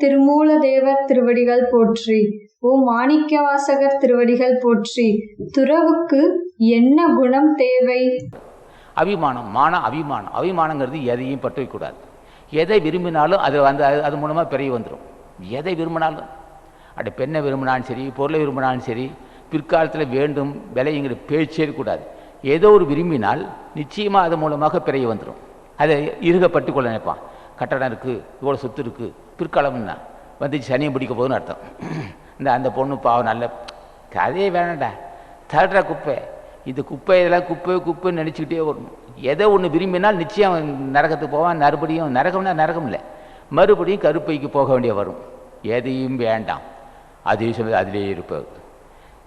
திருமூல தேவர் திருவடிகள் போற்றி ஓம் மாணிக்கவாசகர் திருவடிகள் போற்றி துறவுக்கு என்ன குணம் தேவை? அபிமானம் மான அபிமானம். அபிமானங்கிறது எதையும் பற்ற வைக்கக்கூடாது எதை விரும்பினாலும் அது வந்து அது அது மூலமாக பெரிய வந்துடும் எதை விரும்பினாலும். அப்படி பெண்ணை விரும்பினாலும் சரி பொருளை விரும்பினாலும் சரி பிற்காலத்தில் வேண்டும் விலைங்கிற பேச்சே இருக்கக்கூடாது ஏதோ ஒரு விரும்பினால் நிச்சயமாக அது மூலமாக பிறைய வந்துடும் அதை இருகப்பட்டு கொள்ள நினைப்பான். கட்டடம் இருக்குது இவ்வளோ சொத்து இருக்குது பிற்காலம்னா. வந்து சனியை பிடிக்க போகுதுன்னு அர்த்தம். இந்த அந்த பொண்ணு பாவம் நல்ல கதையே வேணாண்டா தள்ளுற குப்பை. இந்த குப்பை இதெல்லாம் குப்பை குப்பைன்னு நினச்சிக்கிட்டே வரணும் எதை ஒன்று விரும்பினால் நிச்சயம் நரகத்துக்கு போவான். மறுபடியும் நரகம்னா நரகம் இல்லை. மறுபடியும் கருப்பைக்கு போக வேண்டிய வரும். எதையும் வேண்டாம். அதே சமயம் அதிலேயே இருப்பது.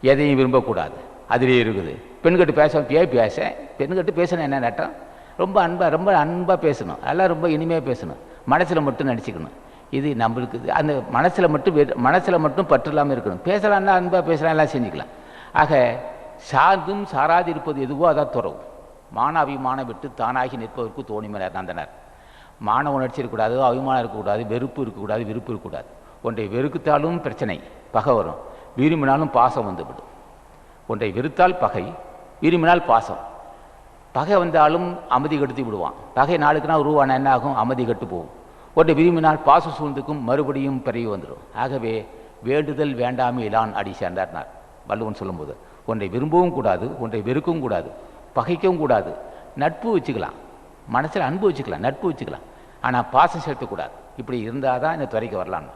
எதையும் விரும்பக்கூடாது. அதிலேயே இருக்குது. பெண்கிட்ட பேச பே பேச. பெண்கிட்ட பேசணும் என்ன நட்டம்? ரொம்ப அன்பாக ரொம்ப அன்பாக பேசணும். எல்லாம் ரொம்ப இனிமையாக பேசணும். மனசில் மட்டும் நடிச்சுக்கணும். இது நம்மளுக்கு அந்த மனசில் மட்டும் மனசில் மட்டும் பற்று இல்லாமல் இருக்கணும் பேசலாம்னா அன்பாக பேசலாம் எல்லாம் செஞ்சுக்கலாம். ஆக சார்ந்தும் சாராது இருப்பது எதுவோ அதான் துறவு. மான அபிமானம் விட்டு தானாகி நிற்பதற்கு தோணிமலர் நந்தனர் மான உணர்ச்சி இருக்கக்கூடாது அபிமானம் இருக்கக்கூடாது வெறுப்பு இருக்கக்கூடாது விருப்பு இருக்கக்கூடாது. ஒன்றை வெறுக்குத்தாலும் பிரச்சனை பகை வரும். விரும்பினாலும் பாசம் வந்துவிடும் ஒன்றை வெறுத்தால் பகை விரும்பினால் பாசம். பகை வந்தாலும் அமைதி கெடுத்து விடுவான். பகை நாளுக்கு நாள் உருவான என்ன ஆகும் அமைதி கெட்டு போகும். ஒன்றை விரும்பினால் பாச சூழ்ந்துக்கும் மறுபடியும் பெருகி வந்துடும் ஆகவே வேண்டுதல் வேண்டாமே இலான் அடி சேர்ந்தார்னார். வள்ளுவன் சொல்லும்போது ஒன்றை விரும்பவும் கூடாது ஒன்றை வெறுக்கவும் கூடாது பகைக்கவும் கூடாது. நட்பு வச்சுக்கலாம். மனசில் அன்பு வச்சுக்கலாம் நட்பு வச்சுக்கலாம். ஆனால் பாசம் செலுத்தக்கூடாது. இப்படி இருந்தால் தான் இந்த துறைக்கு வரலான்னு